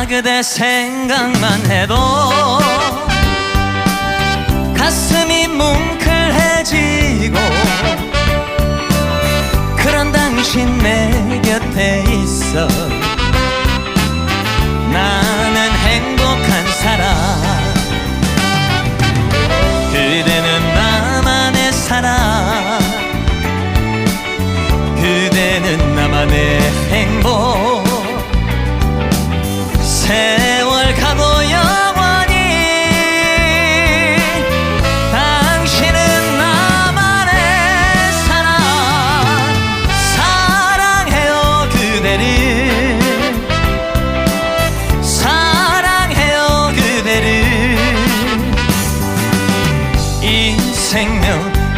나 그대 생각만 해도 가슴이 뭉클해지고 그런 당신 내 곁에 있어 세월 가고 영원히 당신은 나만의 사랑. 사랑해요 그대를. 사랑해요 그대를. 인생명